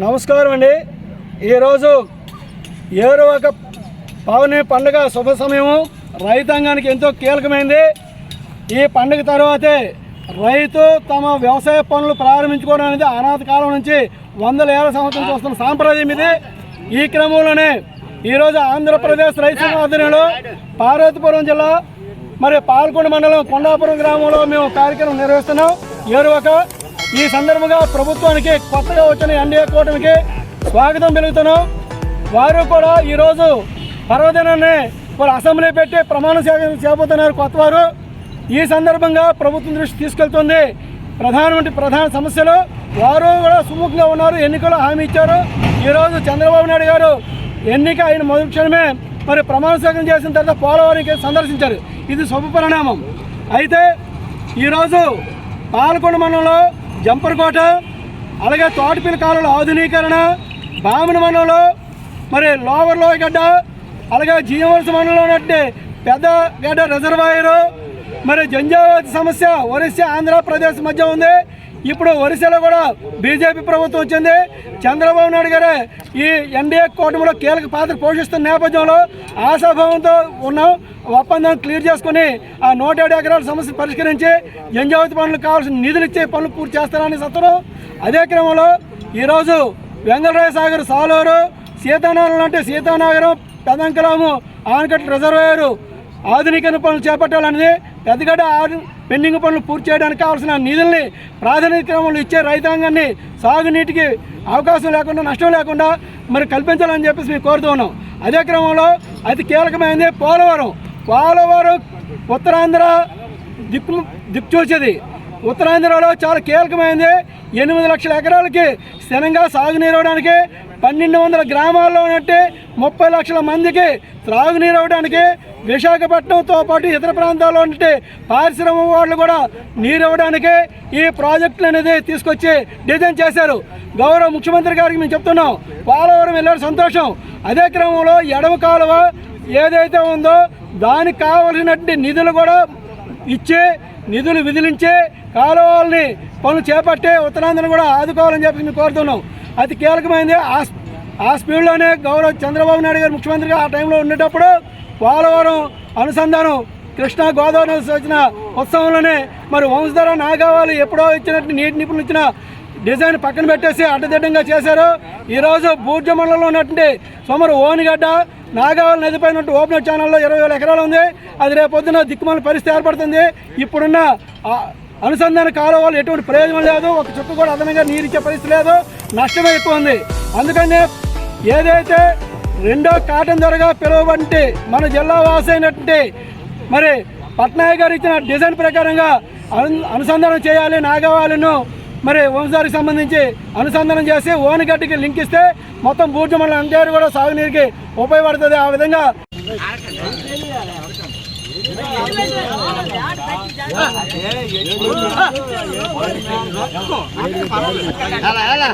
నమస్కారం అండి. ఈరోజు ఏరు ఒక పౌర్ణమి పండుగ శుభ సమయము. రైతాంగానికి ఎంతో కీలకమైంది. ఈ పండుగ తర్వాతే రైతు తమ వ్యవసాయ పనులు ప్రారంభించుకోవడం అనేది అనాథ కాలం నుంచి వందల ఏళ్ళ సంవత్సరం చూస్తున్న సాంప్రదాయం ఇది. ఈ క్రమంలోనే ఈరోజు ఆంధ్రప్రదేశ్ రైతు ఆధ్వర్యంలో పార్వతీపురం జిల్లా మరి పాల్కొండ మండలం కొండాపురం గ్రామంలో మేము కార్యక్రమం నిర్వహిస్తున్నాం. ఏరువక ఈ సందర్భంగా ప్రభుత్వానికి కొత్తగా వచ్చిన ఎన్డీఏ కూటమికి స్వాగతం పెరుగుతున్నాం వారు కూడా ఈరోజు పర్వదినాన్ని వారు అసెంబ్లీ పెట్టి ప్రమాణ స్వీకారం చేయబోతున్నారు కొత్త వారు ఈ సందర్భంగా ప్రభుత్వం దృష్టి తీసుకెళ్తుంది. ప్రధానమంత్రి ప్రధాన సమస్యలు. వారు కూడా సుముఖంగా ఉన్నారు. ఎన్నికలు హామీ ఇచ్చారు. ఈరోజు చంద్రబాబు నాయుడు గారు ఎన్నిక అయిన మొదటి క్షణమే మరి ప్రమాణ స్వీకారం చేసిన తర్వాత పోలవరంకి సందర్శించారు. ఇది శుభ పరిణామం. అయితే ఈరోజు పాలకొండ మండలంలో జంపర్కోట అలాగే తోటపిల్ల కాలువల ఆధునీకరణ బామిన మండలంలో మరి లోవర్ లోయగడ్డ అలాగే జీవవలస మండలంలో ఉన్నట్టు పెద్ద గడ్డ రిజర్వాయరు మరి జంజావతి సమస్య ఒరిస్సా ఆంధ్రప్రదేశ్ మధ్య ఉంది. ఇప్పుడు ఒరిస్సాలో కూడా బీజేపీ ప్రభుత్వం వచ్చింది. చంద్రబాబు నాయుడు గారే ఈ ఎన్డీఏ కూటమిలో కీలక పాత్ర పోషిస్తున్న నేపథ్యంలో ఆశాభావంతో ఉన్నాం. ఒప్పందం క్లియర్ చేసుకుని ఆ నూట ఏడు ఎకరాల సమస్య పరిష్కరించి ఎంజావతి పనులకు కావాల్సిన నిధులు ఇచ్చే పనులు పూర్తి చేస్తారని సత్వరం అదే క్రమంలో ఈరోజు వెంగళరాయ సాగర్ సాలూరు సీతానగరం అంటే సీతానగరం పెదంకలాము ఆనకట్ల రిజర్వాయరు ఆధునికరణ పనులు చేపట్టాలనేది పెద్దగడ్డ ఆరు- పెండింగ్ పనులు పూర్తి చేయడానికి కావాల్సిన నిధుల్ని ప్రాధాన్యత క్రమంలో ఇచ్చే రైతాంగాన్ని సాగునీటికి అవకాశం లేకుండా నష్టం లేకుండా మరి కల్పించాలని చెప్పేసి మేము కోరుతూ ఉన్నాం. అదే క్రమంలో అతి కీలకమైనది పోలవరం. పోలవరం ఉత్తరాంధ్ర దిక్కు చూసేది. ఉత్తరాంధ్రలో చాలా కీలకమైనది. ఎనిమిది లక్షల ఎకరాలకి స్థిరంగా సాగునీరు పన్నెండు వందల గ్రామాల్లో ఉన్నట్టు ముప్పై లక్షల మందికి త్రాగునీరు ఇవ్వడానికి విశాఖపట్నంతో పాటు ఇతర ప్రాంతాల్లో ఉంటే పారిశ్రామిక వాళ్ళు కూడా నీరు ఇవ్వడానికి ఈ ప్రాజెక్టులు అనేది తీసుకొచ్చి డిజైన్ చేశారు. గౌరవ ముఖ్యమంత్రి గారికి మేము చెప్తున్నాం. పోలవరం వెళ్ళారు సంతోషం. అదే క్రమంలో ఎడవ కాలువ ఏదైతే ఉందో దానికి కావలసినటువంటి నిధులు కూడా ఇచ్చి నిధులు విధులించి కాలువల్ని పనులు చేపట్టి ఉత్తరాంధ్రను కూడా ఆదుకోవాలని చెప్పి మేము కోరుతున్నాం. అతి కీలకమైనది ఆ స్పీడ్లోనే గౌరవ చంద్రబాబు నాయుడు గారు ముఖ్యమంత్రిగా ఆ టైంలో ఉండేటప్పుడు పోలవరం అనుసంధానం కృష్ణా గోదావరి వచ్చిన ఉత్సవంలోనే మరి వంశధర నాగావాలు ఎప్పుడో ఇచ్చినట్టు నీటి నిపుణులు ఇచ్చిన డిజైన్ పక్కన పెట్టేసి అడ్డదిడ్డంగా చేశారు. ఈరోజు బూర్జ మండలంలో ఉన్నటువంటి సోమరు ఓనిగడ్డ నాగావళి నదిపైన ఓపెన్ ఛానల్లో ఇరవై వేల ఎకరాలు ఉంది. అది రేపొద్దున దిక్కుమాల పరిస్థితి ఏర్పడుతుంది. ఇప్పుడున్న అనుసంధాన కాలువలు ఎటువంటి ప్రయోజనం లేదు. ఒక చుక్క కూడా అదనంగా నీరు ఇచ్చే పరిస్థితి లేదు. నష్టమే ఎక్కువ ఉంది. అందుకనే ఏదైతే రెండో కాటన్ ధరగా పిలువబడి మన జిల్లా వాసైనటువంటి మరి పట్నాయక్ గారు ఇచ్చిన డిజైన్ ప్రకారంగా అను అనుసంధానం చేయాలి. నాగవాళ్ళను మరి వంశానికి సంబంధించి అనుసంధానం చేసి ఓనిగడ్డకి లింక్ ఇస్తే మొత్తం బూర్జ మండలం అంతేరు కూడా సాగునీరుకి ఉపయోగపడుతుంది. ఆ విధంగా ಅಲ್ಲ ಅಲ್ಲ